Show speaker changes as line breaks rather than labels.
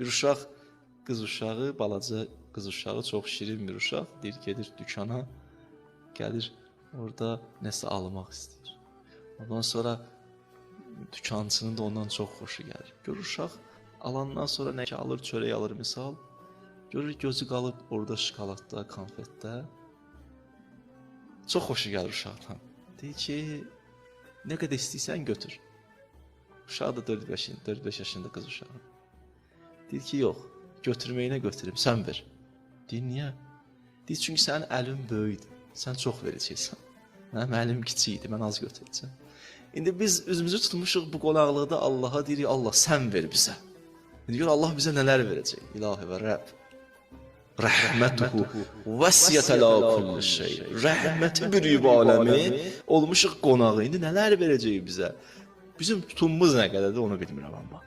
Bir uşaq, qız uşağı, balaca qız uşağı, çox şirin bir uşaq, deyir gedir dükana, gəlir orada nəsə almaq istəyir. Ondan sonra dükançının da ondan çox xoşu gəlir. Görür uşaq alandan sonra nə ki alır, çörək alır misal. Görür gözü qalıb orada şokoladda, konfetdə. Çox xoşu gəlir uşaqdan. Deyir ki, nə qədər istəyirsən götür. Uşaq da 4-5 4-5 yaşında qız uşağı. Deyir ki, yox, götürməyinə götürüm, sən ver. Deyir, niyə? Deyir, çünki sənin əlin böyükdür. Sən çox verəcəksən. Mənim əlim kiçik idi, mən az götürəcəm. İndi biz üzümüzü tutmuşuq bu qonaqlıqda Allaha deyirik, Allah sən ver bizə. Gör Allah bizə nələr verəcək. İlahi və Rəbb. Rəhmətuhu vəsiyyətə la kulli şey. Rəhməti bürüyüb aləmi olmuşuq qonağı. İndi nələr verəcək bizə? Bizim tutumumuz nə qədərdir onu bilmirəm amma.